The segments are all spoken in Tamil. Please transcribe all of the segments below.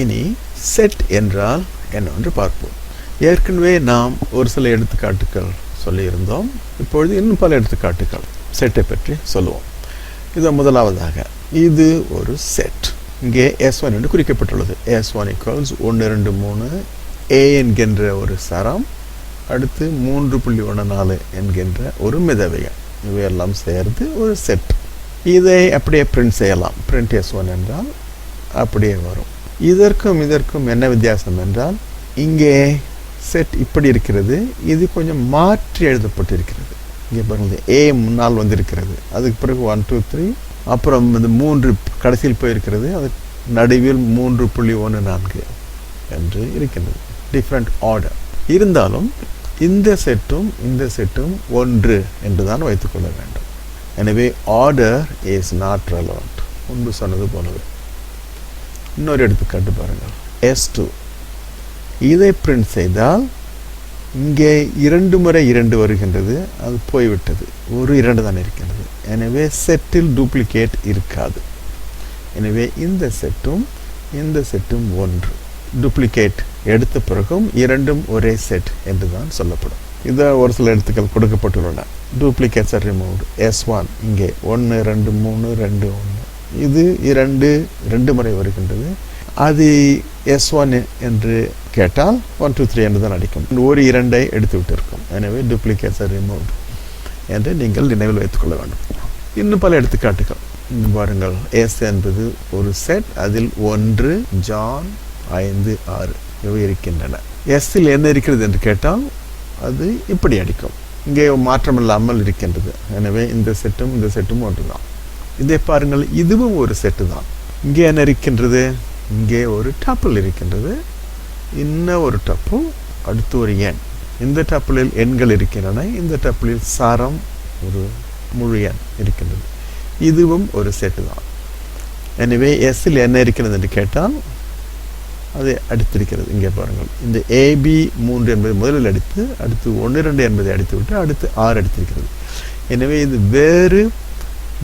இனி செட் என்றால் என்னவென்று பார்ப்போம். ஏற்கனவே நாம் ஒரு சில எடுத்துக்காட்டுகள் சொல்லியிருந்தோம். இப்பொழுது இன்னும் பல எடுத்துக்காட்டுகள் செட்டை பற்றி சொல்லுவோம். இது முதலாவதாக இது ஒரு செட் இங்கே எஸ் ஒன் என்று குறிக்கப்பட்டுள்ளது. எஸ் ஒன் ஈக்குவல்ஸ் ஒன்று ரெண்டு மூணு ஏ என்கின்ற ஒரு சரம் அடுத்து மூன்று புள்ளி ஒன்று நாலு என்கின்ற ஒரு மிதவைகள். இவையெல்லாம் சேர்ந்து ஒரு செட் இதை அப்படியே பிரிண்ட் செய்யலாம். பிரிண்ட் எஸ் ஒன் என்றால் அப்படியே வரும். இதற்கும் இதற்கும் என்ன வித்தியாசம் என்றால் இங்கே செட் இப்படி இருக்கிறது இது கொஞ்சம் மாற்றி எழுதப்பட்டிருக்கிறது. இங்கே பாருங்கள் ஏ முன்னால் வந்திருக்கிறது அதுக்கு பிறகு ஒன் டூ த்ரீ அப்புறம் இந்த மூன்று கடைசியில் போயிருக்கிறது அது நடுவில் மூன்று புள்ளி ஒன்று நான்கு என்று இருக்கின்றது டிஃப்ரெண்ட் ஆர்டர் இருந்தாலும் இந்த செட்டும் இந்த செட்டும் ஒன்று என்று தான் வைத்துக்கொள்ள வேண்டும். எனவே ஆர்டர் இஸ் நாட் ரெலவெண்ட் முன்பு சொன்னது போலவே. இன்னொரு எடுத்துக்காட்டு பாருங்கள் எஸ் டூ இதை பிரிண்ட் செய்தால் இங்கே இரண்டு முறை இரண்டு வருகின்றது அது போய்விட்டது. ஒரு இரண்டு தான் இருக்கின்றது. எனவே செட்டில் டூப்ளிகேட் இருக்காது. எனவே இந்த செட்டும் இந்த செட்டும் ஒன்று. டூப்ளிகேட் எடுத்த பிறகும் இரண்டும் ஒரே செட் என்று தான் சொல்லப்படும். இதை ஒரு சில எழுத்துக்கள் கொடுக்கப்பட்டுள்ளன. Duplicates are removed S one இங்கே ஒன்று ரெண்டு மூணு ரெண்டு ஒன்று. இது இரண்டு ரெண்டு முறை வருகின்றது. அது எஸ் ஒன் என்று கேட்டால் ஒன் டூ த்ரீ என்று தான் அடிக்கும். ஒரு இரண்டை எடுத்து விட்டிருக்கும் எனவே டூப்ளிகேட்ஸ் ரிமூவ் என்று நீங்கள் நினைவில் வைத்துக்கொள்ள வேண்டும். இன்னும் பல எடுத்துக்காட்டுகள். பாருங்கள். எஸ் என்பது ஒரு செட் அதில் ஒன்று ஜான் ஐந்து ஆறு இவை இருக்கின்றன. எஸ்ஸில் என்ன இருக்கிறது என்று கேட்டால் அது இப்படி அடிக்கும். இங்கே மாற்றம் இல்லாமல் இருக்கின்றது. எனவே இந்த செட்டும் இந்த செட்டும் ஒன்று தான் இதை பாருங்கள் இதுவும் ஒரு செட்டு தான். இங்கே என்ன இருக்கின்றது? இங்கே ஒரு டப்பிள் இருக்கின்றது. இன்னும் ஒரு டப்பு அடுத்து ஒரு எண். இந்த டப்பிளில் எண்கள் இருக்கின்றன இந்த டப்பிளில் சாரம் ஒரு முழு எண் இருக்கின்றது. இதுவும் ஒரு செட்டு தான். எனவே எஸ்ஸில் என்ன இருக்கிறது என்று கேட்டால் அது அடித்திருக்கிறது. இங்கே பாருங்கள். இந்த ஏபி மூன்று என்பது முதலில் அடித்து அடுத்து ஒன்று ரெண்டு என்பதை அடித்து விட்டு அடுத்து ஆறு அடித்திருக்கிறது. எனவே இது வேறு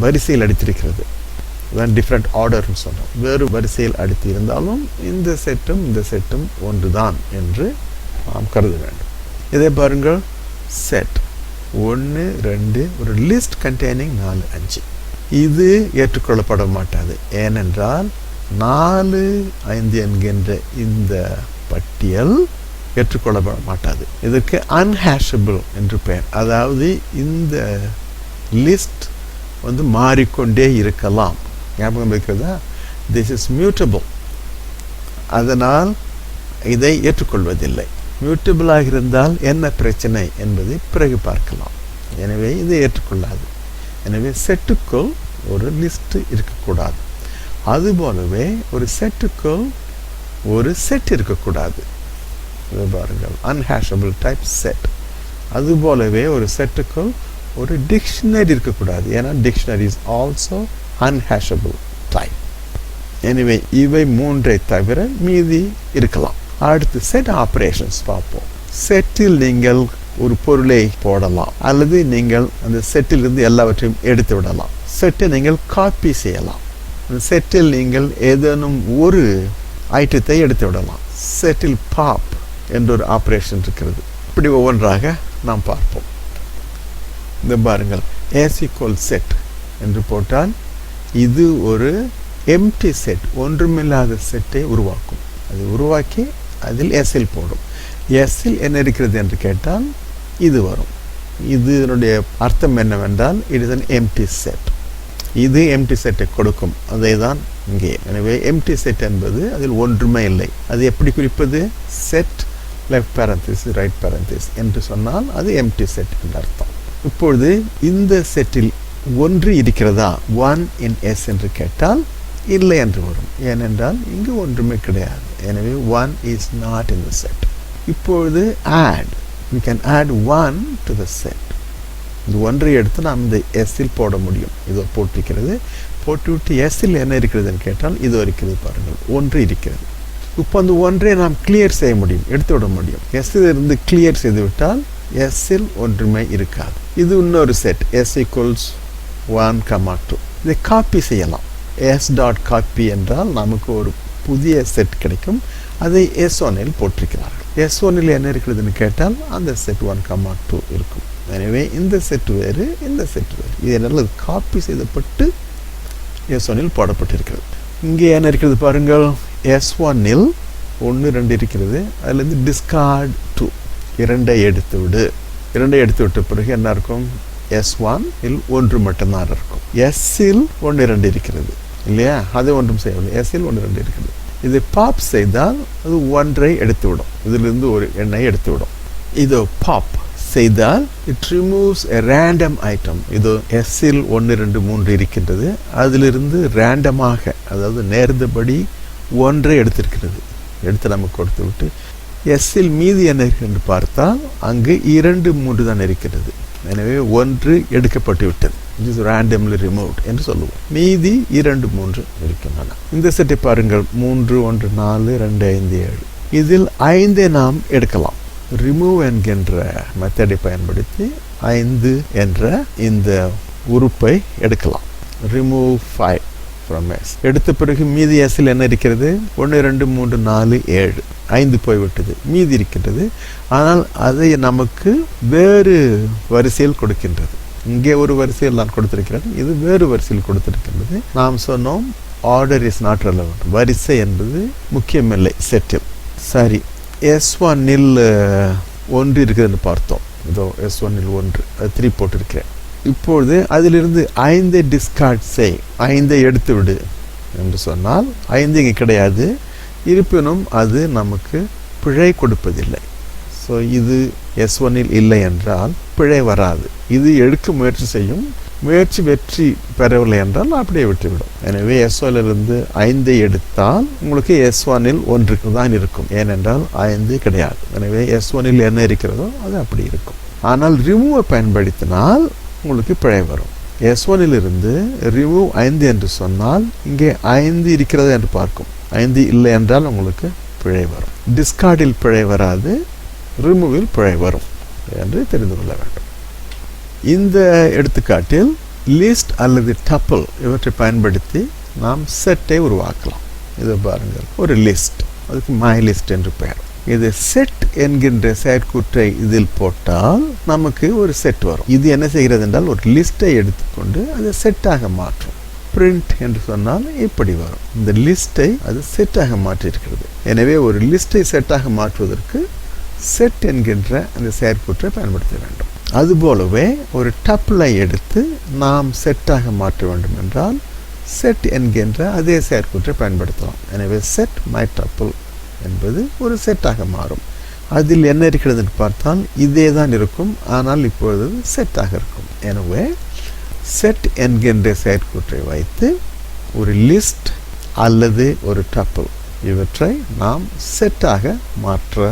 வரிசையில் அடித்திருக்கிறது. தான் டிஃப்ரெண்ட் ஆர்டர்னு சொன்னோம். வேறு வரிசையில் அடித்து இருந்தாலும் இந்த செட்டும் இந்த செட்டும் ஒன்று தான் என்று நாம் கருத வேண்டும். இதை பாருங்கள் செட் ஒன்று ரெண்டு ஒரு லிஸ்ட் கண்டெய்னிங் நாலு அஞ்சு. இது ஏற்றுக்கொள்ளப்பட மாட்டாது. ஏனென்றால் நாலு ஐந்து என்கின்ற இந்த பட்டியல் ஏற்றுக்கொள்ளப்பட மாட்டாது. இதற்கு அன்ஹேஷபிள் என்று பெயர். அதாவது இந்த லிஸ்ட் வந்து மாறிக்கொண்டே இருக்கலாம். ஞாபகம் இருக்கிறதா? திஸ் இஸ் மியூட்டபிள் அதனால் இதை ஏற்றுக்கொள்வதில்லை. மியூட்டபிளாக இருந்தால் என்ன பிரச்சனை என்பதை பிறகு பார்க்கலாம். எனவே இதை ஏற்றுக்கொள்ளாது. எனவே செட்டுக்குள் ஒரு லிஸ்ட் இருக்கக்கூடாது. அதுபோலவே ஒரு செட்டுக்குள் ஒரு செட் இருக்கக்கூடாது. பாருங்கள். அன்ஹேஷபிள் டைப் செட் அதுபோலவே ஒரு செட்டுக்குள் ஒரு டிக்ஷனரி இருக்கக்கூடாது. ஏன்னா dictionary is also unhashable type anyway இவை மூன்றை தவிர மீதி இருக்கலாம். அடுத்து செட் ஆப்ரேஷன்ஸ் பார்ப்போம். செட்டில் நீங்கள் ஒரு பொருளை போடலாம். அல்லது நீங்கள் அந்த செட்டிலிருந்து எல்லாவற்றையும் எடுத்து விடலாம். செட்டை நீங்கள் காப்பி செய்யலாம். அந்த செட்டில் நீங்கள் ஏதேனும் ஒரு ஐட்டத்தை எடுத்து விடலாம். செட்டில் பாப் என்ற ஒரு ஆப்ரேஷன் இருக்கிறது. இப்படி ஒவ்வொன்றாக நாம் பார்ப்போம். இந்த பாருங்கள். ஏசிகோல் செட் என்று போட்டால் இது ஒரு எம்டி செட் ஒன்றுமில்லாத செட்டை உருவாக்கும். அது உருவாக்கி அதில் எஸ்எல் போடும். எஸ்எல் என்ன இருக்கிறது என்று கேட்டால் இது வரும். இதனுடைய அர்த்தம் என்னவென்றால் it is an empty set இது எம்டி செட்டை கொடுக்கும். அதை தான் இங்கே. எனவே எம்டி செட் என்பது அதில் ஒன்றுமே இல்லை. அது எப்படி குறிப்பது? Set left parenthesis right parenthesis என்று சொன்னால் அது எம்டி செட் என்று அர்த்தம். இப்பொழுது இந்த செட்டில் ஒன்று இருக்கிறதா? ஒன் இன் எஸ் என்று கேட்டால் இல்லை என்று வரும். ஏனென்றால் இங்கு ஒன்றுமே கிடையாது. எனவே one is not in the set இப்பொழுது add we can add one to the set இந்த ஒன்றை எடுத்து நாம் இந்த எஸ்ஸில் போட முடியும். இதோ போட்டிருக்கிறது. போட்டுவிட்டு எஸ்ஸில் என்ன இருக்கிறதுன்னு கேட்டால் இதோ இருக்கிறது பாருங்கள். ஒன்று இருக்கிறது. இப்போ அந்த ஒன்றை நாம் கிளியர் செய்ய முடியும். எடுத்து விட முடியும். எஸ்ஸில் இருந்து கிளியர் செய்து விட்டால் எஸ்ஸில் ஒன்றுமே இருக்காது. இது இன்னொரு set S equals one comma two இதை காப்பி செய்யலாம். எஸ் டாட் காப்பி என்றால் நமக்கு ஒரு புதிய செட் கிடைக்கும். அதை எஸ் ஒன்னில் போட்டிருக்கிறார்கள். எஸ் ஒன்னில் என்ன இருக்கிறதுன்னு கேட்டால் அந்த செட் ஒன் கமா டூ இருக்கும். எனவே இந்த செட் வேறு இந்த செட் வேறு. இது என்னால் காப்பி செய்யப்பட்டு எஸ் ஒன்னில் போடப்பட்டிருக்கிறது. இங்கே என்ன இருக்கிறது பாருங்கள். எஸ் ஒன்னில் ஒன்று ரெண்டு இருக்கிறது. அதுலேருந்து டிஸ்கார்ட் டூ இரண்டை எடுத்து விடு. இரண்டை எடுத்து விட்ட பிறகு என்ன இருக்கும்? எஸ் ஒன் இல் ஒன்று மட்டும்தான் இருக்கும். எஸ்ஸில் ஒன்று இரண்டு இருக்கிறது. இல்லையா? அது ஒன்றும் செய்யவில்லை. எஸ்ஸில் ஒன்று இரண்டு இருக்கிறது. இது பாப் செய்தால் அது ஒன்றை எடுத்து விடும் இதிலிருந்து ஒரு எண்ணை எடுத்து விடும் இது பாப் செய்தால் it removes a random item இது எஸ்ஸில் ஒன்று ரெண்டு மூன்று இருக்கின்றது. அதிலிருந்து ரேண்டமாக அதாவது நேர்ந்தபடி ஒன்றை எடுத்திருக்கிறது. எடுத்து நமக்கு கொடுத்து விட்டு எஸ்ஸில் மீதி என்ன என்று பார்த்தால் அங்கு இரண்டு மூன்று தான் இருக்கிறது. எனவே ஒன்று எடுக்கப்பட்டு விட்டது. இட் இஸ் ரேண்டம்லி ரிமூவ்ட் என்று சொல்லுவோம். மீதி இரண்டு மூன்று இருக்கின்றன. இந்த செட்டை பாருங்கள். மூன்று ஒன்று நாலு ரெண்டு ஐந்து ஏழு. இதில் ஐந்தை நாம் எடுக்கலாம். ரிமூவ் என்கின்ற மெத்தடை பயன்படுத்தி ஐந்து என்ற இந்த உறுப்பை எடுக்கலாம். ரிமூவ் ஃபைவ் ஃப்ரம் எடுத்த பிறகு மீதி எஸ்ஸில் என்ன இருக்கிறது? ஒன்று ரெண்டு மூன்று நாலு ஏழு. ஐந்து போய்விட்டது. மீதி இருக்கின்றது. ஆனால் அதை நமக்கு வேறு வரிசையில் கொடுக்கின்றது. இங்கே ஒரு வரிசையில் நான் கொடுத்திருக்கிறேன். இது வேறு வரிசையில் கொடுத்திருக்கின்றது. நாம் சொன்னோம் ஆர்டர் இஸ் நாட் ரெலவெண்ட் வரிசை என்பது முக்கியமில்லை செட்டில் சரி எஸ் ஒன்னில் ஒன்று இருக்குதுன்னு பார்த்தோம். இதோ எஸ் ஒன்னில் ஒன்று. அது த்ரீ போட்டிருக்கிறேன். இப்பொழுது அதிலிருந்து ஐந்தை டிஸ்கார்ட் செய். ஐந்தை எடுத்து விடு என்று சொன்னால் ஐந்து இங்கே கிடையாது. இருப்பினும் அது நமக்கு பிழை கொடுப்பதில்லை. ஸோ இது எஸ் ஒன்னில் இல்லை என்றால் பிழை வராது. இது எடுக்க முயற்சி செய்யும். முயற்சி வெற்றி பெறவில்லை என்றால் அப்படியே விட்டுவிடும். எனவே எஸ் ஒன்னிலிருந்து ஐந்தை எடுத்தால் உங்களுக்கு எஸ் ஒனில் ஒன்றுக்கு தான் இருக்கும். ஏனென்றால் ஐந்து கிடையாது. எனவே எஸ் ஒனில் என்ன இருக்கிறதோ அது அப்படி இருக்கும். ஆனால் ரிமூவை பயன்படுத்தினால் உங்களுக்கு பிழை வரும். எஸ் ஒனிலிருந்து ரிமூவ் ஐந்து என்று சொன்னால் இங்கே ஐந்து இருக்கிறது என்று பார்க்கும். ஐந்து இல்லை என்றால் உங்களுக்கு பிழை வரும். டிஸ்கார்டில் பிழை வராது ரிமூவில் பிழை வரும் என்று தெரிந்து கொள்ள வேண்டும். இந்த எடுத்துக்காட்டில் லிஸ்ட் அல்லது டப்பிள் இவற்றை பயன்படுத்தி நாம் செட்டை உருவாக்கலாம். இதை பாருங்கள் ஒரு லிஸ்ட் அதுக்கு மை லிஸ்ட் என்று பெயர். இது செட் என்கின்ற செயற்கூற்றை இதில் போட்டால் நமக்கு ஒரு செட் வரும். இது என்ன செய்கிறது என்றால் ஒரு லிஸ்ட்டை எடுத்துக்கொண்டு அதை செட்டாக மாற்றும். பிரிண்ட் என்று சொன்னால் இப்படி வரும். இந்த லிஸ்ட்டை அது செட்டாக மாற்றியிருக்கிறது. எனவே ஒரு லிஸ்ட்டை செட்டாக மாற்றுவதற்கு செட் என்கின்ற அந்த செயற்கூற்றை பயன்படுத்த வேண்டும். அதுபோலவே ஒரு டப்பிளை எடுத்து நாம் செட்டாக மாற்ற வேண்டும் என்றால் செட் என்கின்ற அதே செயற்கூற்றை பயன்படுத்தலாம். எனவே செட் மை டப்பிள் என்பது ஒரு செட்டாக மாறும். அதில் என்ன இருக்கிறது என்று பார்த்தால் இதே தான் இருக்கும். ஆனால் இப்பொழுது செட்டாக இருக்கும். எனவே செட் என்கின்ற செயற்கூற்றை வைத்து ஒரு லிஸ்ட் அல்லது ஒரு டப்பிள் இவற்றை நாம் செட்டாக மாற்ற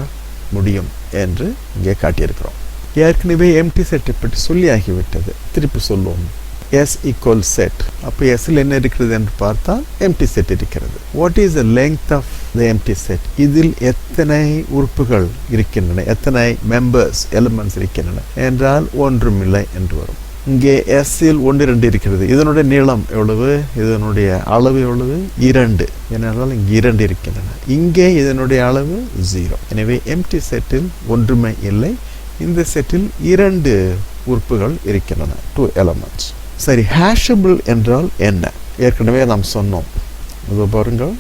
முடியும் என்று இங்கே காட்டியிருக்கிறோம். ஏற்கனவே எம்டி செட்டை பற்றி சொல்லியாகிவிட்டது. திருப்பி சொல்லுவோம். எஸ் ஈக்குவல் செட் அப்போ எஸ்ஸில் என்ன இருக்கிறது என்று பார்த்தால் எம்டி செட் இருக்கிறது. What is the length of the empty set இதில் எத்தனை உறுப்புகள் இருக்கின்றன? எத்தனை மெம்பர்ஸ் எலிமெண்ட்ஸ் இருக்கின்றன? என்றால் ஒன்றுமில்லை என்று வரும். இங்கே எஸ்ஸில் ஒன்று இரண்டு இருக்கிறது. இதனுடைய நீளம் எவ்வளவு? இதனுடைய அளவு எவ்வளவு? இரண்டு. ஏனென்றால் இங்கே இரண்டு இருக்கின்றன. இங்கே இதனுடைய அளவு ஜீரோ எனவே எம்டி செட்டில் ஒன்றுமே இல்லை. இந்த செட்டில் இரண்டு உறுப்புகள் இருக்கின்றன. டூ எலமெண்ட்ஸ் சரி ஹேஷபிள் என்றால் என்ன? ஏற்கனவே நாம் சொன்னோம். அது பாருங்கள்.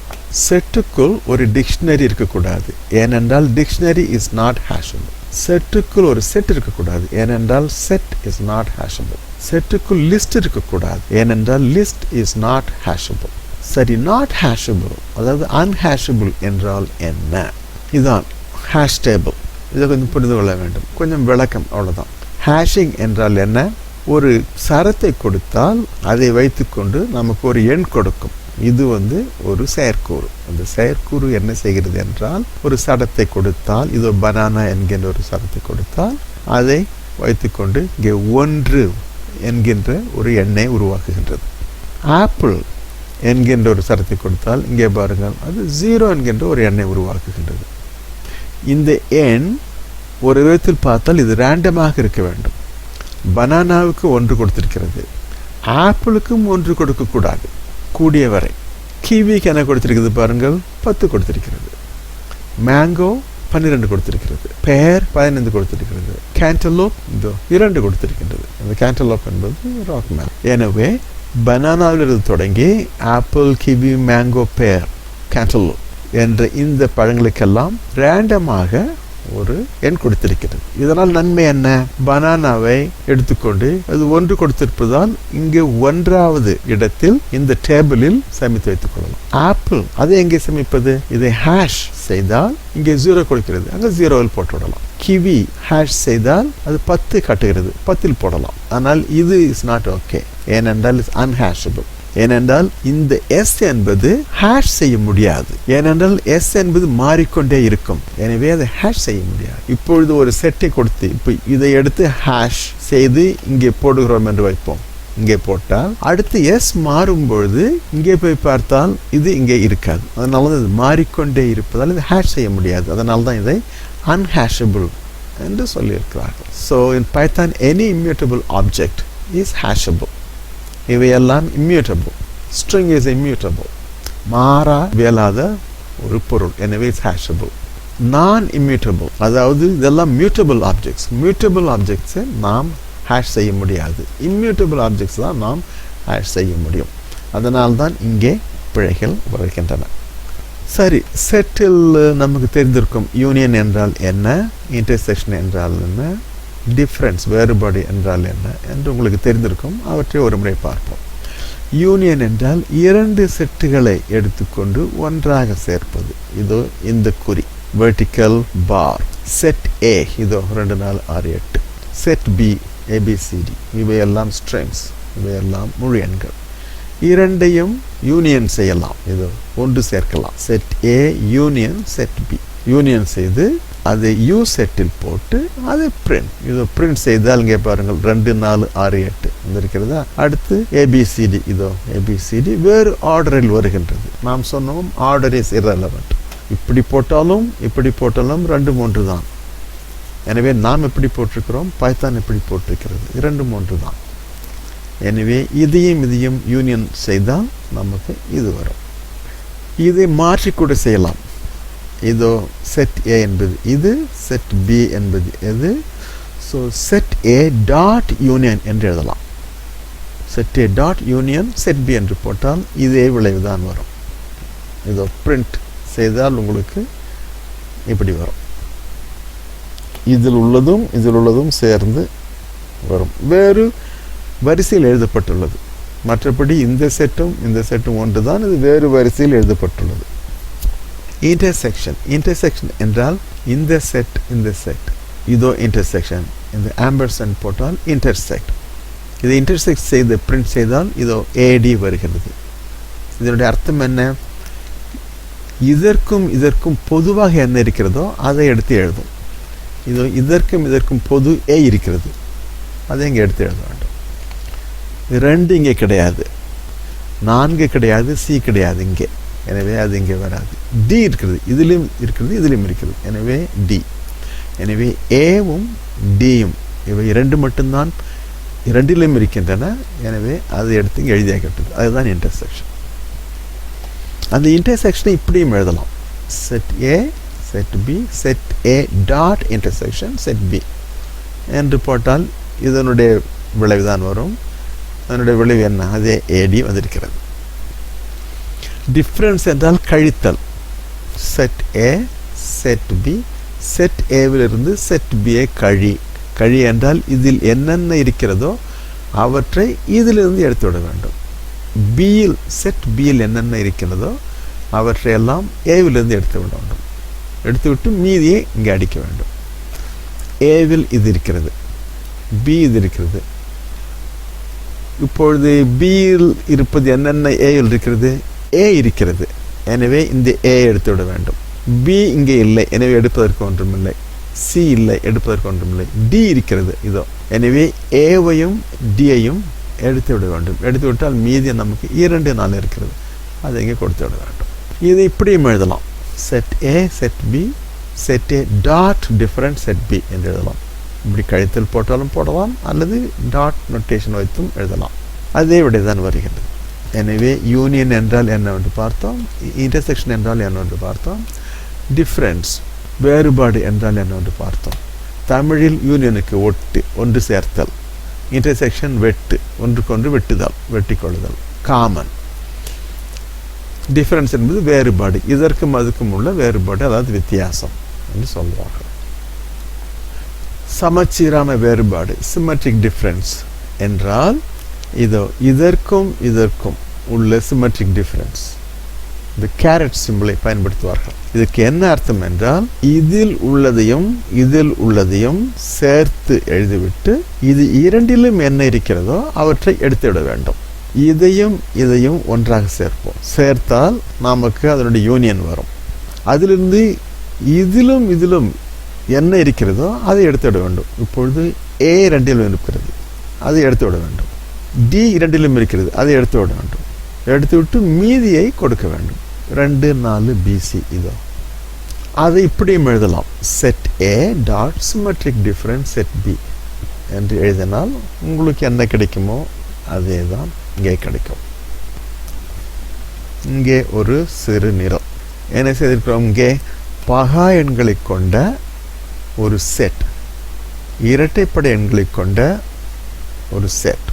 செட்டுக்குள் ஒரு டிக்ஷனரி இருக்கக்கூடாது. ஏனென்றால் டிக்ஷனரி இஸ் நாட் ஹேஷபிள் செட்டுக்குள் ஒரு செட் இருக்கக்கூடாது. ஏனென்றால் செட் இஸ் நாட் ஹேஷபிள் செட்டுக்குள் லிஸ்ட் இருக்கக்கூடாது. ஏனென்றால் லிஸ்ட் இஸ் நாட் ஹேஷபிள் சரி நாட் ஹேஷபிள் அதாவது அன்ஹேஷபிள் என்றால் என்ன? இதுதான் ஹேஷ் டேபிள் இதை கொஞ்சம் புரிந்து கொள்ள வேண்டும். கொஞ்சம் விளக்கம் அவ்வளோதான் ஹேஷிங் என்றால் என்ன? ஒரு சரத்தை கொடுத்தால் அதை வைத்துக்கொண்டு நமக்கு ஒரு எண் கொடுக்கும். இது வந்து ஒரு செயற்கூறு. அந்த செயற்கூறு என்ன செய்கிறது என்றால் ஒரு சடத்தை கொடுத்தால் இது பனானா என்கின்ற ஒரு சடத்தை கொடுத்தால் அதை வைத்துக்கொண்டு இங்கே ஒன்று என்கின்ற ஒரு எண்ணை உருவாக்குகின்றது. ஆப்பிள் என்கின்ற ஒரு சரத்தை கொடுத்தால் இங்கே பாருங்கள் அது ஜீரோ என்கின்ற ஒரு எண்ணை உருவாக்குகின்றது. இந்த எண் ஒரு விதத்தில் பார்த்தால் இது ரேண்டமாக இருக்க வேண்டும். பனானாவுக்கு ஒன்று கொடுத்திருக்கிறது. ஆப்பிளுக்கும் ஒன்று கொடுக்கக்கூடாது. கூடிய வரை கிவிக்கு என்ன கொடுத்திருக்குது பாருங்கள்? பத்து கொடுத்திருக்கிறது. மேங்கோ பன்னிரெண்டு கொடுத்திருக்கிறது. பேர் பதினைந்து கொடுத்திருக்கிறது. கேண்டலோப் இதோ இரண்டு கொடுத்திருக்கின்றது. அந்த கேண்டலோப் என்பது ராக் மேன் எனவே பனானாவிலிருந்து தொடங்கி ஆப்பிள் கிவி மேங்கோ பேர் கேண்டலோப் என்ற இந்த பழங்களுக்கெல்லாம் ரேண்டமாக ஒரு எண் கொடுத்திருக்கிறது. இதனால் நன்மை என்ன? பனானாவை எடுத்துக்கொண்டு அது ஒன்று கொடுத்திருப்பதால் இங்கே ஒன்றாவது இடத்தில் இந்த டேபிளில் சமைத்து வைத்துக் கொள்ளலாம். ஆப்பிள் அதை எங்கே சமைப்பது? இதை ஹேஷ் செய்தால் இங்கே ஜீரோ கொடுக்கிறது. அங்கே ஜீரோவில் போட்டு விடலாம். கிவி ஹேஷ் செய்தால் அது பத்து காட்டுகிறது. பத்தில் போடலாம். ஆனால் இது இஸ் நாட் ஓகே ஏனென்றால் இஸ் அன்ஹேஷபிள் ஏனென்றால் இந்த எஸ் என்பது ஹேஷ் செய்ய முடியாது. ஏனென்றால் எஸ் என்பது மாறிக்கொண்டே இருக்கும். எனவே அதை ஹேஷ் செய்ய முடியாது. இப்பொழுது ஒரு செட்டை கொடுத்து இப்போ இதை எடுத்து ஹேஷ் செய்து இங்கே போடுகிறோம் என்று வைப்போம். இங்கே போட்டால் அடுத்து எஸ் மாறும் பொழுது இங்கே போய் பார்த்தால் இது இங்கே இருக்காது. அதனால தான் இது மாறிக்கொண்டே இருப்பதால் இது ஹேஷ் செய்ய முடியாது. அதனால தான் இதை அன்ஹேஷபிள் என்று சொல்லியிருக்கிறார்கள். So in Python any immutable object is hashable இவையெல்லாம் இம்யூட்டபிள் ஸ்ட்ரிங் இஸ் இம்யூட்டபிள் மாறா வியலாத ஒரு பொருள். எனவே இட்ஸ் ஹேஷபிள் நான் இம்யூட்டபிள் அதாவது இதெல்லாம் மியூட்டபிள் ஆப்ஜெக்ட்ஸ் மியூட்டபிள் ஆப்ஜெக்ட்ஸை நாம் ஹேஷ் செய்ய முடியாது. இம்யூட்டபிள் ஆப்ஜெக்ட்ஸ் தான் நாம் ஹேஷ் செய்ய முடியும். அதனால்தான் இங்கே பிழைகள் வருகின்றன. சரி செட்டில் நமக்கு தெரிந்திருக்கும் யூனியன் என்றால் என்ன? இன்டர்செக்ஷன் என்றால் என்ன? டிஃப்ரென்ஸ் வேறுபாடு என்றால் என்ன என்று உங்களுக்கு தெரிந்திருக்கும். அவற்றை ஒரு முறை பார்ப்போம். யூனியன் என்றால் இரண்டு செட்டுகளை எடுத்துக்கொண்டு ஒன்றாக சேர்ப்பது. இதோ இந்த குறி வெர்டிக்கல் பார் செட் ஏ இதோ ரெண்டு நாலு ஆறு எட்டு. Set B A B C D இவையெல்லாம் ஸ்ட்ரெங்ஸ் இவையெல்லாம் முழு எண்கள். இரண்டையும் யூனியன் செய்யலாம். இதோ ஒன்று சேர்க்கலாம். Set A union set B union செய்து அதை யூ செட்டில் போட்டு அதை பிரிண்ட் இதோ பிரிண்ட் செய்தால் இங்கே பாருங்கள் ரெண்டு நாலு ஆறு எட்டு வந்திருக்கிறதா? அடுத்து ஏபிசிடி இதோ ஏபிசிடி வேறு ஆர்டரில் வருகின்றது. நாம் சொன்னோம் ஆர்டர் இஸ் இரலவெண்ட் இப்படி போட்டாலும் இப்படி போட்டாலும் ரெண்டு மூன்று தான். எனவே நாம் எப்படி போட்டிருக்கிறோம்? பைத்தான் எப்படி போட்டிருக்கிறது? இரண்டு மூன்று தான். எனவே இதையும் இதையும் யூனியன் செய்தால் நமக்கு இது வரும். இதை மாற்றி கூட செய்யலாம். இதோ செட் ஏ என்பது இது செட் பி என்பது எது. So set A dot union என்று எழுதலாம். Set A dot union set B என்று போட்டால் இதே விளைவு தான் வரும். இதோ பிரிண்ட் செய்தால் உங்களுக்கு இப்படி வரும். இதில் உள்ளதும் இதில் உள்ளதும் சேர்ந்து வரும். வேறு வரிசையில் எழுதப்பட்டுள்ளது. மற்றபடி இந்த செட்டும் இந்த செட்டும் ஒன்று தான் இது வேறு வரிசையில் எழுதப்பட்டுள்ளது. இன்டர்செக்ஷன் இன்டர்செக்ஷன் என்றால் இந்த செட் இந்த செட் இதோ இன்டர்செக்ஷன் இந்த ஆம்பர்சன் போட்டால் இன்டர்செக்ட் இதை இன்டர்செக்ட் செய்து பிரிண்ட் செய்தால் இதோ ஏடி வருகிறது. இதனுடைய அர்த்தம் என்ன? இதற்கும் இதற்கும் பொதுவாக என்ன இருக்கிறதோ அதை எடுத்து எழுதும். இதோ இதற்கும் இதற்கும் பொது ஏ இருக்கிறது. அதை இங்கே எடுத்து எழுத வேண்டும். ரெண்டு இங்கே கிடையாது. நான்கு கிடையாது சி கிடையாது இங்கே. எனவே அது இங்கே வராது. டி இருக்கிறது இதிலும் இருக்கிறது இதிலும் இருக்கிறது. எனவே டி எனவே ஏவும் டியும் இவை இரண்டு மட்டும்தான் இரண்டிலும் இருக்கின்றன. எனவே அதை எடுத்து இங்கே எழுதியாகட்டது அதுதான் இன்டர்செக்ஷன் அந்த இன்டர்செக்ஷனை இப்படியும் எழுதலாம். Set A set B set A dot intersection set B என்று போட்டால் இதனுடைய விளைவு தான் வரும். அதனுடைய விளைவு என்ன? அதே ஏடி வந்திருக்கிறது. டிஃப்ரென்ஸ் என்றால் கழித்தல். Set A set B set ஏவிலிருந்து set பியை கழி. கழி என்றால் இதில் என்னென்ன இருக்கிறதோ அவற்றை இதிலிருந்து எடுத்து விட வேண்டும் பியில் செட் பியில் என்னென்ன இருக்கிறதோ அவற்றையெல்லாம் ஏவிலிருந்து எடுத்து விட வேண்டும். எடுத்துவிட்டு மீதியை இங்கே அடிக்க வேண்டும். ஏவில் இது இருக்கிறது. பி இது இருக்கிறது. இப்பொழுது பியில் இருப்பது என்னென்ன ஏயில் இருக்கிறது? ஏ இருக்கிறது. எனவே இந்த ஏ எடுத்து விட வேண்டும். பி இங்கே இல்லை. எனவே எடுப்பதற்கு ஒன்றுமில்லை. சி இல்லை. எடுப்பதற்கு ஒன்றுமில்லை. டி இருக்கிறது. இதோ. எனவே ஏவையும் டியையும் எடுத்து விட வேண்டும். எடுத்து விட்டால் மீதி நமக்கு இரண்டு நாள் இருக்கிறது. அதை இங்கே கொடுத்து விட வேண்டும். இது இப்படியும் எழுதலாம். Set A set B set A dot different set B என்று எழுதலாம். இப்படி கழித்தல் போட்டாலும் போடலாம். அல்லது டாட் நொட்டேஷன் வைத்தும் எழுதலாம். அதே விட தான் வருகின்றது எனவே யூனியன் என்றால் என்னவென்று பார்த்தோம். இன்டர்செக்ஷன் என்றால் என்னவென்று பார்த்தோம். டிஃப்ரென்ஸ் வேறுபாடு என்றால் என்னவென்று பார்த்தோம். தமிழில் யூனியனுக்கு ஒட்டு ஒன்று சேர்த்தல். இன்டர்செக்ஷன் வெட்டு ஒன்றுக்கொன்று வெட்டுதல் வெட்டிக்கொள்ளுதல். காமன் டிஃப்ரென்ஸ் என்பது வேறுபாடு. இதற்கும் அதுக்கும் உள்ள வேறுபாடு அதாவது வித்தியாசம் என்று சொல்வார்கள். சமச்சீரான வேறுபாடு சிமெட்ரிக் டிஃப்ரென்ஸ் என்றால் இதோ இதற்கும் இதற்கும் உள்ள சிமெட்ரிக் டிஃப்ரென்ஸ் இந்த கேரட் சிம்பிளை பயன்படுத்துவார்கள். இதுக்கு என்ன அர்த்தம் என்றால் இதில் உள்ளதையும் இதில் உள்ளதையும் சேர்த்து எழுதிவிட்டு இது இரண்டிலும் என்ன இருக்கிறதோ அவற்றை எடுத்துவிட வேண்டும். இதையும் இதையும் ஒன்றாக சேர்ப்போம். சேர்த்தால் நமக்கு அதனுடைய யூனியன் வரும். அதிலிருந்து இதிலும் இதிலும் என்ன இருக்கிறதோ அதை எடுத்துவிட வேண்டும். இப்பொழுது ஏ ரெண்டிலும் இருக்கிறது. அதை எடுத்துவிட வேண்டும். டி இரண்டிலும் இருக்கிறது. அதை எடுத்து விட வேண்டும். எடுத்து விட்டு மீதியை கொடுக்க வேண்டும். ரெண்டு நாலு பிசி இதோ. அதை இப்படியும் எழுதலாம். Set A dot symmetric difference set B என்று எழுதினால் உங்களுக்கு என்ன கிடைக்குமோ அதே தான் இங்கே கிடைக்கும். இங்கே ஒரு சிறு நிறம். என்ன செய்திருக்கிறோம் இங்கே? பகா எண்களை கொண்ட ஒரு செட் இரட்டைப்படை எண்களை கொண்ட ஒரு செட்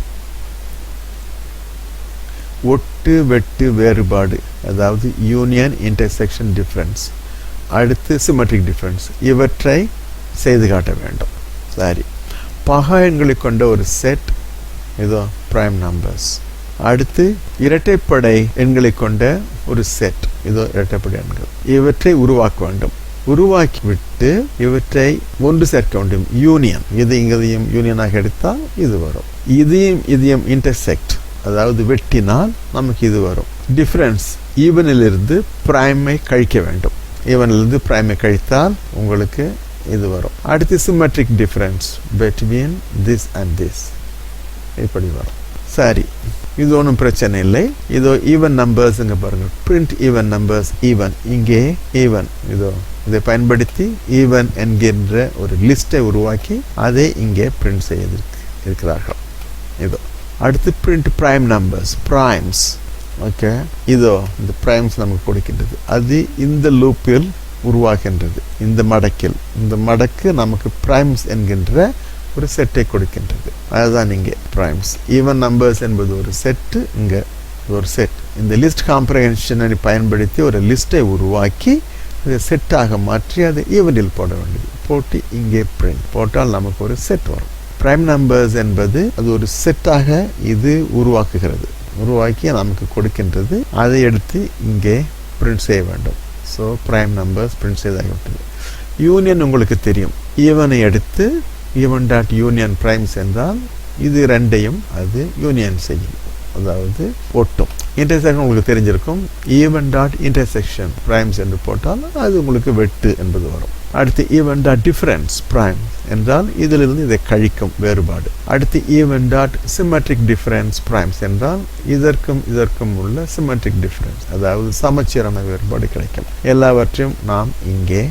ஒட்டு வெட்டு வேறுபாடு அதாவது யூனியன் இன்டர்செக்ஷன் டிஃப்ரென்ஸ் அடுத்து சிமெட்ரிக் டிஃப்ரென்ஸ் இவற்றை செய்து காட்ட வேண்டும். சரி. பகா எண்களை கொண்ட ஒரு செட் இதோ ப்ரைம் நம்பர்ஸ் அடுத்து இரட்டைப்படை எண்களை கொண்ட ஒரு செட் இதோ இரட்டைப்படை எண்கள். இவற்றை உருவாக்க வேண்டும். உருவாக்கிவிட்டு இவற்றை ஒன்று சேர்க்க வேண்டும் யூனியன் இது இங்கதையும் யூனியனாக எடுத்தால் இது வரும். இதையும் இதையும் இன்டர்செக்ட் அதாவது வெட்டினால் நமக்கு இது வரும். டிஃப்ரென்ஸ் ஈவனிலிருந்து பிரைமை கழிக்க வேண்டும். ஈவனிலிருந்து பிரைமை கழித்தால் உங்களுக்கு இது வரும். அடுத்து symmetric difference between this and this இப்படி வரும். சரி. இது ஒன்றும் பிரச்சனை இல்லை. இதோ ஈவன் நம்பர்ஸுங்க பாருங்கள் பிரிண்ட் ஈவன் நம்பர்ஸ் ஈவன் இங்கே ஈவன் இதோ இதை பயன்படுத்தி ஈவன் என்கின்ற ஒரு லிஸ்ட்டை உருவாக்கி அதை இங்கே பிரிண்ட் செய்ய இருக்கிறார்கள். இதோ. அடுத்து print prime numbers primes okay இதோ இந்த ப்ரைம்ஸ் நமக்கு கொடுக்கின்றது. அது இந்த லூப்பில் உருவாகின்றது. இந்த மடக்கில். இந்த மடக்கு நமக்கு ப்ரைம்ஸ் என்கின்ற ஒரு செட்டை கொடுக்கின்றது. அதுதான் இங்கே ப்ரைம்ஸ் ஈவன் நம்பர்ஸ் என்பது ஒரு செட்டு இங்கே ஒரு செட் இந்த லிஸ்ட் காம்ப்ரஹென்ஷனை பயன்படுத்தி ஒரு லிஸ்ட்டை உருவாக்கி அதை செட்டாக மாற்றி அதை ஈவனில் போட வேண்டியது. போட்டு இங்கே பிரிண்ட் போட்டால் நமக்கு ஒரு செட் வரும். ப்ரைம் நம்பர்ஸ் என்பது அது ஒரு செட்டாக இது உருவாக்குகிறது. உருவாக்கி நமக்கு கொடுக்கின்றது. அதை எடுத்து இங்கே பிரிண்ட் செய்ய வேண்டும். ஸோ ப்ரைம் நம்பர்ஸ் பிரிண்ட் செய்தாகிவிட்டது. யூனியன் உங்களுக்கு தெரியும். ஈவனை எடுத்து ஈவன் டாட் யூனியன் ப்ரைம்ஸ் என்றால் இது ரெண்டையும் அது யூனியன் செய்யும். அதாவது ஒட்டும். இன்டர்செக்ஷன் உங்களுக்கு தெரிஞ்சிருக்கும். ஈவன் டாட் இன்டர்செக்ஷன் ப்ரைம்ஸ் என்று போட்டால் அது உங்களுக்கு வெட்டு என்பது வரும். அடுத்து ஈவன் டாட் டிஃப்ரென்ஸ் ப்ரைம் என்றால் இதிலிருந்து இதை கழிக்கும் வேறுபாடு. அடுத்து even dot symmetric difference primes என்றால் இதற்கும் இதற்கும் உள்ள சிமெட்ரிக் டிஃப்ரென்ஸ் அதாவது சமச்சீரான வேறுபாடு கிடைக்கும் எல்லாவற்றையும் நாம் இங்கே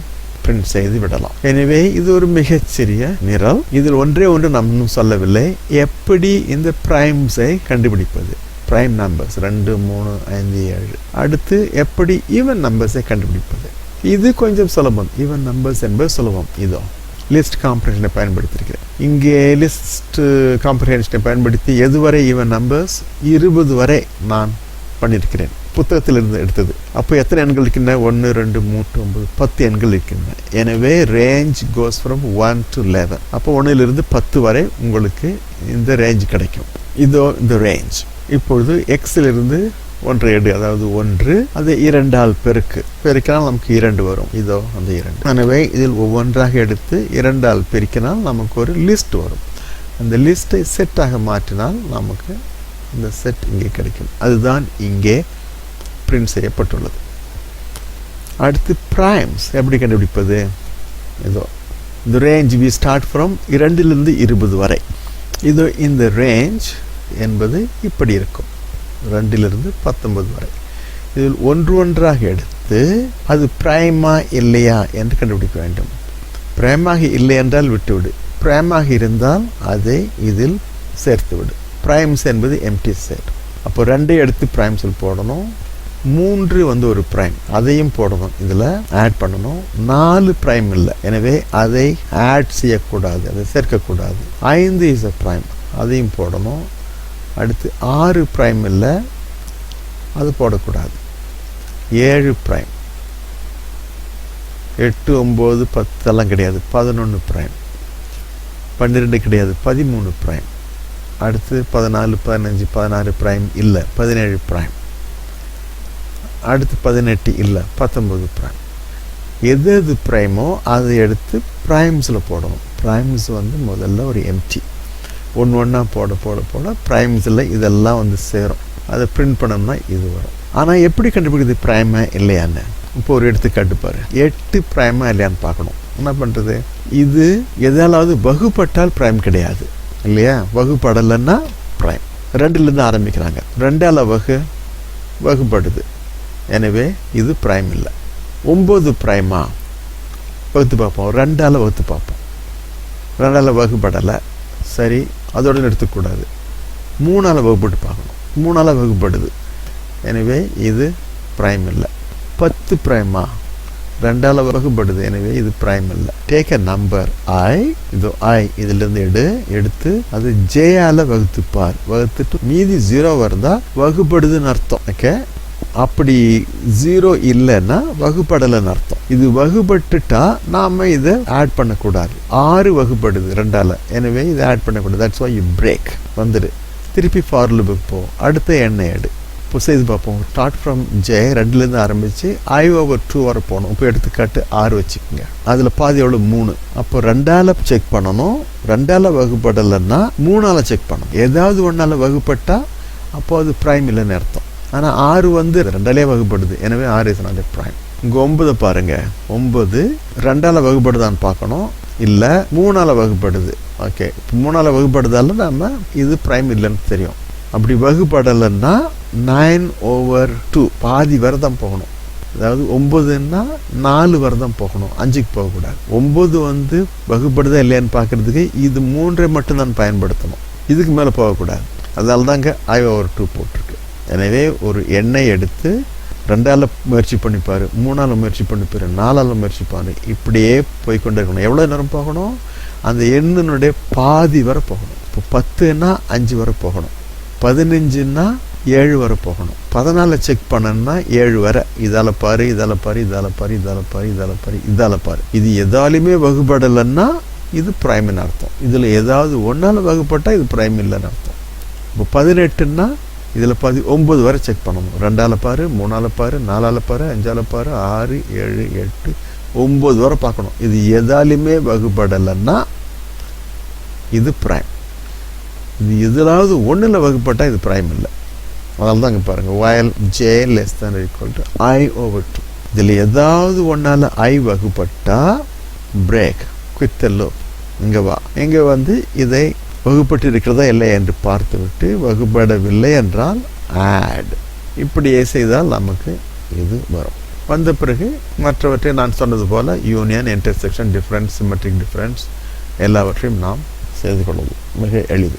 பிரிண்ட் செய்து விடலாம். எனவே இது ஒரு மிகச்சிறிய நிரல். இதில் ஒன்றே ஒன்று நாம் இன்னும் சொல்லவில்லை. எப்படி இந்த ப்ரைம்ஸை கண்டுபிடிப்பது? ப்ரைம் நம்பர்ஸ் ரெண்டு மூணு ஐந்து ஏழு. அடுத்து எப்படி ஈவன் நம்பர்ஸை கண்டுபிடிப்பது? இது கொஞ்சம் சுலபம். ஈவன் நம்பர்ஸ் என்பது சுலபம். இதோ லிஸ்ட் காம்ப்ரஹென்ஷனை பயன்படுத்தியிருக்கிறேன் இங்கே லிஸ்ட் காம்ப்ரஹென்ஷனை uh, பயன்படுத்தி எதுவரை ஈவன் நம்பர்ஸ் இருபது வரை நான் பண்ணியிருக்கிறேன். புத்தகத்திலிருந்து எடுத்தது. அப்போ எத்தனை எண்கள் இருக்கின்றன? ஒன்று ரெண்டு மூன்று ஒன்பது பத்து எண்கள் இருக்கின்றன. எனவே range goes from one to eleven அப்போ ஒன்றிலிருந்து பத்து வரை உங்களுக்கு இந்த ரேஞ்ச் கிடைக்கும். இதோ இந்த ரேஞ்ச் இப்பொழுது எக்ஸிலிருந்து ஒன்று எடு அதாவது ஒன்று. அது இரண்டால் பெருக்கு. பெருக்கினால் நமக்கு இரண்டு வரும். இதோ அந்த இரண்டு. எனவே இதில் ஒவ்வொன்றாக எடுத்து இரண்டால் பெருக்கினால் நமக்கு ஒரு லிஸ்ட் வரும். அந்த லிஸ்ட்டை செட்டாக மாற்றினால் நமக்கு இந்த செட் இங்கே கிடைக்கும். அதுதான் இங்கே பிரிண்ட் செய்யப்பட்டுள்ளது. அடுத்து ப்ரைம்ஸ் எப்படி கண்டுபிடிப்பது? இதோ இந்த ரேஞ்ச் வி ஸ்டார்ட் ஃப்ரம் இரண்டிலிருந்து இருபது வரை. இதோ இந்த ரேஞ்ச் என்பது இப்படி இருக்கும். ரெண்டிலிருந்து பத்தொன்பது வரை. இதில் ஒன்று ஒன்றாக எடுத்து அது பிரைமா இல்லையா என்று கண்டுபிடிக்க வேண்டும். பிரைமாக இல்லை என்றால் விட்டுவிடு. பிரைமாக இருந்தால் அதை இதில் சேர்த்து விடு பிரைம்ஸ் என்பது எம்டி செட் அப்போ ரெண்டே எடுத்து பிரைம்ஸில் போடணும். மூன்று வந்து ஒரு ப்ரைம் அதையும் போடணும். இதில் ஆட் பண்ணணும். நாலு ப்ரைம் இல்லை. எனவே அதை ஆட் செய்யக்கூடாது. அதை சேர்க்கக்கூடாது. ஐந்து இஸ் அ ப்ரைம் அதையும் போடணும். அடுத்து ஆறு ப்ரைம் இல்லை அது போடக்கூடாது. ஏழு ப்ரைம் எட்டு ஒம்பது பத்தெல்லாம் கிடையாது. பதினொன்று ப்ரைம் பன்னிரெண்டு கிடையாது. பதிமூணு ப்ரைம் அடுத்து பதினாலு பதினஞ்சு பதினாறு ப்ரைம் இல்லை. பதினேழு ப்ரைம் அடுத்து பதினெட்டு இல்லை. பத்தொம்பது ப்ரைம் எது எது ப்ரைமோ அதை எடுத்து ப்ரைம்ஸில் போடணும். ப்ரைம்ஸ் வந்து முதல்ல ஒரு எம்டி ஒன்று ஒன்றா போட போட போட ப்ரைம்ஸில் இதெல்லாம் வந்து சேரும். அதை பிரிண்ட் பண்ணோம்னா இது வரும். ஆனால் எப்படி கண்டுபிடிக்குது ப்ரைமா இல்லையான்னு? இப்போ ஒரு எடுத்துக்காட்டு பாரு. எட்டு ப்ரைமா இல்லையான்னு பார்க்கணும். என்ன பண்ணுறது இது எதாலாவது வகுப்பட்டால் ப்ரைம் கிடையாது. இல்லையா? வகுப்படலைன்னா ப்ரைம் ரெண்டுலேருந்து ஆரம்பிக்கிறாங்க. ரெண்டால் வகு வகுப்படுது. எனவே இது ப்ரைம் இல்லை. ஒம்பது ப்ரைமா வகுத்து பார்ப்போம். ரெண்டால் வகுத்து பார்ப்போம். ரெண்டால் வகுப்படலை. சரி அதோட நிறுத்தக்கூடாது. மூணால் வகுப்பட்டு பார்க்கணும். மூணால் வகுப்படுது. எனவே இது ப்ரைம் இல்லை. பத்து ப்ரைமா ரெண்டால் வகுப்படுது. எனவே இது ப்ரைம் இல்லை. டேக் அ நம்பர் ஐ இது ஐ இதுலேருந்து எடு எடுத்து அது ஜேயால் வகுத்துப்பார். வகுத்துட்டு மீதி ஜீரோ வருதா வகுப்படுதுன்னு அர்த்தம். ஓகே அப்படி ஜீரோ இல்லைன்னா வகுப்படலைன்னு அர்த்தம். இது வகுப்பட்டுட்டா நாம இதை ஆட் பண்ணக்கூடாது. ஆறு வகுப்படுது ரெண்டால. எனவே இதை ஆட் பண்ணக்கூடாது. தட்ஸ் வை யூ பிரேக் வந்துடு. திருப்பி ஃபார் லுபுக்கு போ. அடுத்த எண்ணெய் எடு. இப்போ செய்து பார்ப்போம். ஸ்டார்ட் ஃப்ரம் ஜே ரெண்டுலேருந்து ஆரம்பித்து ஐ ஓவர் டூ வர போகணும். இப்போ எடுத்துக்காட்டு ஆறு வச்சுக்கோங்க. அதில் பாதி எவ்வளோ மூணு. அப்போ ரெண்டால் செக் பண்ணணும். ரெண்டால் வகுப்படலைன்னா மூணால செக் பண்ணணும். ஏதாவது ஒன்றால் வகுப்பட்டால் அப்போ அது ப்ரைம் இல்லைன்னு அர்த்தம். ஆனால் ஆறு வந்து ரெண்டாலே வகுப்படுது. எனவே ஆறு இஸ் நாட் ப்ரைம் இங்கே ஒன்பது பாருங்க. ஒன்பது ரெண்டால் வகுப்படுதான்னு பார்க்கணும். இல்லை மூணால வகுப்படுது. ஓகே இப்போ வகுப்படுதால நம்ம இது ப்ரைம் இல்லைன்னு தெரியும். அப்படி வகுப்படலைன்னா நைன் ஓவர் டூ பாதி வரை தான் போகணும். அதாவது ஒம்பதுன்னா நாலு வரை தான் போகணும். அஞ்சுக்கு போகக்கூடாது. ஒம்பது வந்து வகுப்படுதா இல்லையான்னு பார்க்குறதுக்கு இது மூன்றை மட்டும்தான் பயன்படுத்தணும். இதுக்கு மேலே போகக்கூடாது. அதனால தாங்க ஐ ஓவர் டூ போட்டிருக்கு. எனவே ஒரு எண்ணெய் எடுத்து ரெண்டாவில் முயற்சி பண்ணிப்பார் மூணாவில் முயற்சி பண்ணிப்பார் நாலாவில் முயற்சி பாரு இப்படியே போய்கொண்டே இருக்கணும். எவ்வளோ நேரம் போகணும்? அந்த எண்ணினுடைய பாதி வரை போகணும். இப்போ பத்துன்னா அஞ்சு வரை போகணும். பதினஞ்சுன்னா ஏழு வரை போகணும். பதினாலு செக் பண்ணணும்னா ஏழு வரை. இதால் பாரு இதால் பாரு இதால பாரு இதால் பாரு இதால பாரு இதால் பாரு. இது எதாலுமே வகுப்படலைன்னா இது பிரைம்னு அர்த்தம். இதில் ஏதாவது ஒன்றால் வகுப்பட்டால் இது பிரைம் இல்லைன்னு அர்த்தம். இப்போ பதினெட்டுன்னா இதில் பாதி ஒம்பது வரை செக் பண்ணணும். ரெண்டால் பாரு மூணால் பாரு நாலால் பாரு அஞ்சால் பாரு ஆறு ஏழு எட்டு ஒம்பது வரை பார்க்கணும். இது எதாலுமே வகுப்படலைன்னா இது ப்ரைம் இது எதிலாவது ஒன்றில் வகுப்பட்டால் இது ப்ரைம் இல்லை. அதனால தான் இங்கே பாருங்கள் while j less than equal to i over two இதில் ஏதாவது ஒன்றால் ஐ வகுப்பட்டால் பிரேக் குவித்தல்லோ இங்கே வா. இங்கே வந்து இதை வகுப்பட்டு இருக்கிறதா இல்லை என்று பார்த்துவிட்டு வகுப்படவில்லை என்றால் ஆட் இப்படியே செய்தால் நமக்கு இது வரும். வந்த பிறகு மற்றவற்றை நான் சொன்னது போல் union intersection difference symmetric difference எல்லாவற்றையும் நாம் செய்து கொள்வோம். மிக எளிது.